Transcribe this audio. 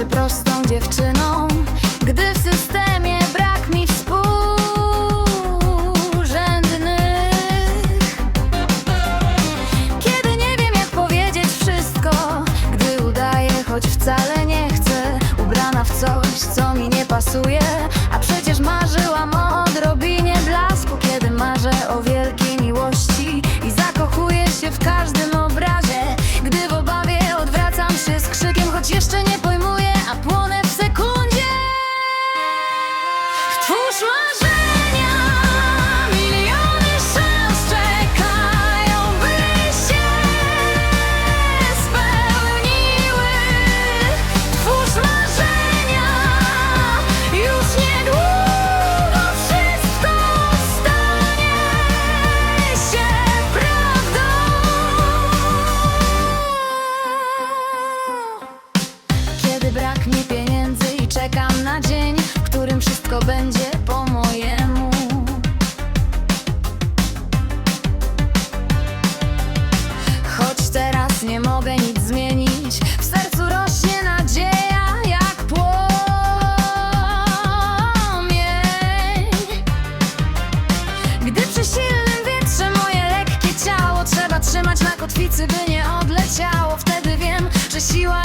czy prostą dziewczyną, gdy w systemie brak mi współrzędnych. Kiedy nie wiem, jak powiedzieć wszystko, gdy udaję, choć wcale nie chcę, ubrana w coś, co mi nie pasuje. brak mi pieniędzy i czekam na dzień, w którym wszystko będzie po mojemu. Choć teraz nie mogę nic zmienić, w sercu rośnie nadzieja jak płomień. Gdy przy silnym wietrze moje lekkie ciało trzeba trzymać na kotwicy, by nie odleciało, wtedy wiem, że siła